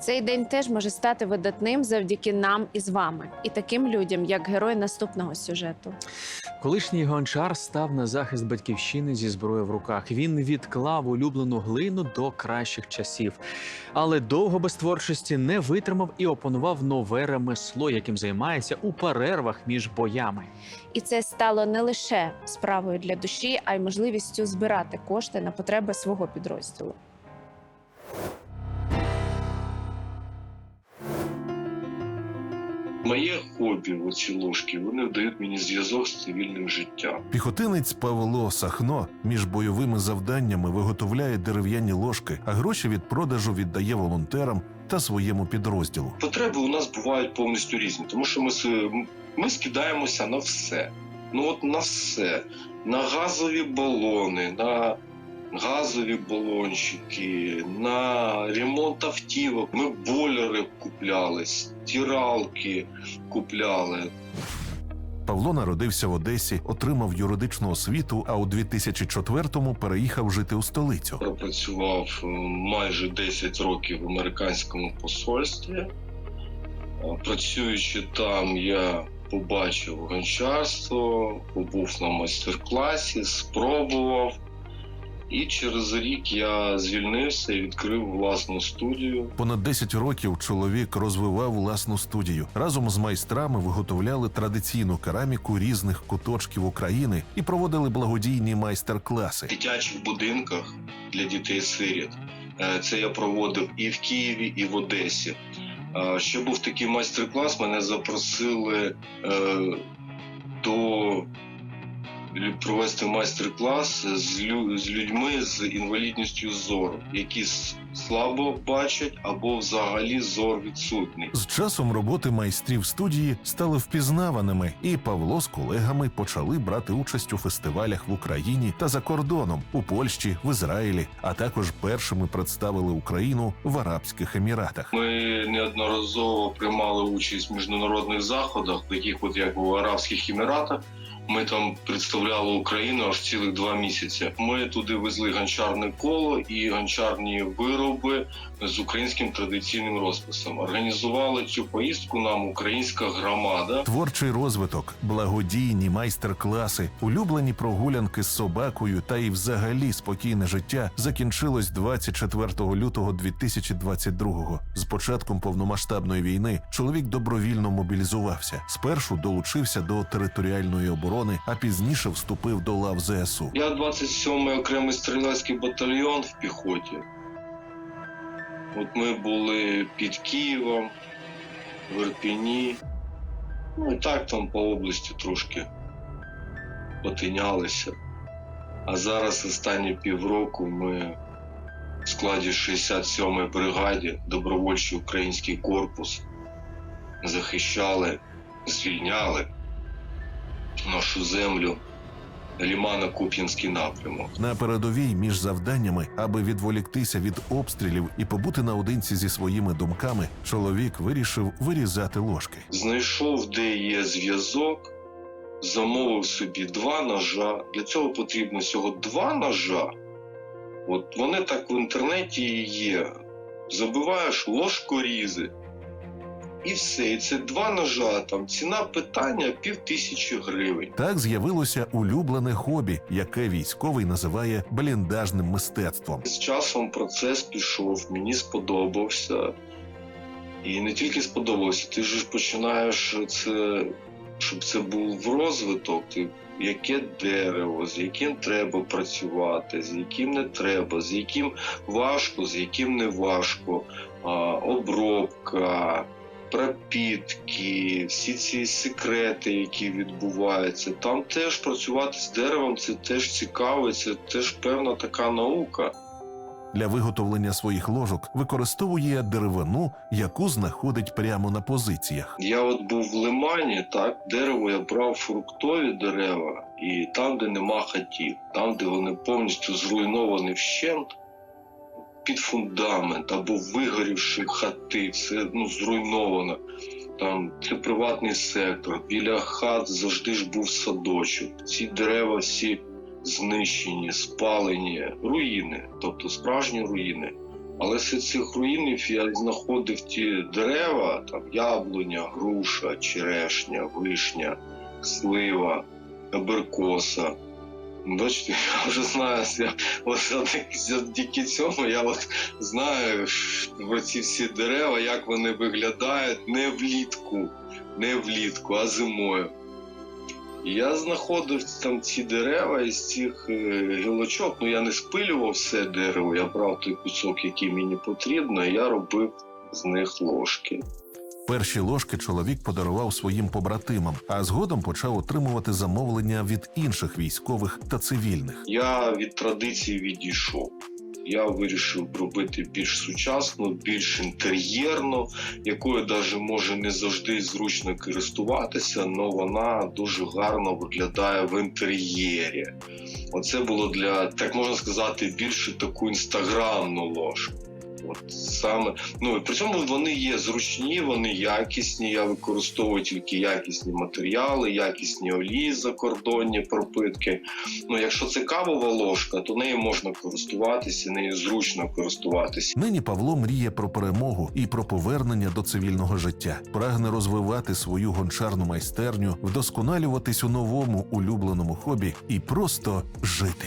Цей день теж може стати видатним завдяки нам і з вами, і таким людям, як герой наступного сюжету. Колишній гончар став на захист батьківщини зі зброєю в руках. Він відклав улюблену глину до кращих часів, але довго без творчості не витримав і опанував нове ремесло, яким займається у перервах між боями. І це стало не лише справою для душі, а й можливістю збирати кошти на потреби свого підрозділу. Моє хобі, оці ложки, вони дають мені зв'язок з цивільним життям. Піхотинець Павло Сахно між бойовими завданнями виготовляє дерев'яні ложки, а гроші від продажу віддає волонтерам та своєму підрозділу. Потреби у нас бувають повністю різні, тому що ми, ми скидаємося на все. Ну от на все. На газові балони, на газові балончики, на ремонт автівок. Ми бойлери купляли, стиралки купляли. Павло народився в Одесі, отримав юридичну освіту, а у 2004-му переїхав жити у столицю. Пропрацював е, майже 10 років в американському посольстві. Е, Працюючи там, я побачив гончарство, побув на майстер-класі, спробував. І через рік я звільнився і відкрив власну студію. Понад 10 років чоловік розвивав власну студію. Разом з майстрами виготовляли традиційну кераміку різних куточків України і проводили благодійні майстер-класи. В дитячих будинках для дітей-сиріт. Е, Це я проводив і в Києві, і в Одесі. Е, Ще був такий майстер-клас, мене запросили е, до провести майстер-клас з, лю- з людьми з інвалідністю зору, які слабо бачать або взагалі зор відсутний. З часом роботи майстрів студії стали впізнаваними, і Павло з колегами почали брати участь у фестивалях в Україні та за кордоном у Польщі, в Ізраїлі, а також першими представили Україну в Арабських Еміратах. Ми неодноразово приймали участь в міжнародних заходах, таких от як у Арабських Еміратах. Ми там представляли Україну аж цілих два місяці. Ми туди везли гончарне коло і гончарні вироби з українським традиційним розписом. Організували цю поїздку нам українська громада. Творчий розвиток, благодійні майстер-класи, улюблені прогулянки з собакою та і взагалі спокійне життя закінчилось 24 лютого 2022-го. З початком повномасштабної війни чоловік добровільно мобілізувався. Спершу долучився до територіальної оборони, а пізніше вступив до лав ЗСУ. Я 27-й окремий стрілецький батальйон в піхоті. От ми були під Києвом, в Ірпіні. Ну і так там по області трошки потинялися. А зараз останні півроку ми в складі 67-ї бригаді добровольчий український корпус захищали, звільняли нашу землю. Лімано-Куп'янський напрямок. На передовій між завданнями, аби відволіктися від обстрілів і побути наодинці зі своїми думками, чоловік вирішив вирізати ложки. Знайшов, де є зв'язок, замовив собі два ножа. Для цього потрібно всього два ножа. От вони так в інтернеті і є. Забиваєш ложкорізи. І все. І це два ножа. Там ціна питання пів тисячі гривень. Так з'явилося улюблене хобі, яке військовий називає бліндажним мистецтвом. З часом процес пішов, мені сподобався. І не тільки сподобався, ти ж починаєш це, щоб це був розвиток, ти яке дерево, з яким треба працювати, з яким не треба, з яким важко, з яким не важко, а, обробка, пропітки, всі ці секрети, які відбуваються. Там теж працювати з деревом це теж цікаво, це теж певна така наука. Для виготовлення своїх ложок використовує деревину, яку знаходить прямо на позиціях. Я от був в Лимані, так, дерево я брав фруктові дерева, і там, де нема хатів, там, де вони повністю зруйновані вщент, під фундамент або вигорівши хати, це ну, зруйновано. Там це приватний сектор. Біля хат завжди ж був садочок. Ці дерева всі знищені, спалені, руїни, тобто справжні руїни. Але з цих руїнів я знаходив ті дерева, там яблуня, груша, черешня, вишня, слива, аберкоса. Бачите, я вже знаю, я, от завдяки- завдяки цьому я от знаю про ці всі дерева, як вони виглядають не влітку, не влітку, а зимою. І Я знаходив там ці дерева із цих е, гілочок. Ну я не спилював все дерево, я брав той кусок, який мені потрібно, і я робив з них ложки. Перші ложки чоловік подарував своїм побратимам, а згодом почав отримувати замовлення від інших військових та цивільних. Я від традиції відійшов. Я вирішив робити більш сучасно, більш інтер'єрно, якою навіть може не завжди зручно користуватися, але вона дуже гарно виглядає в інтер'єрі. Оце було для, так можна сказати, більше таку інстаграмну ложку. От саме ну при цьому вони є зручні, вони якісні. Я використовую тільки якісні матеріали, якісні олії закордонні пропитки. Ну, якщо це кавова ложка, то нею можна користуватися, нею зручно користуватися. Нині Павло мріє про перемогу і про повернення до цивільного життя, прагне розвивати свою гончарну майстерню, вдосконалюватись у новому улюбленому хобі і просто жити.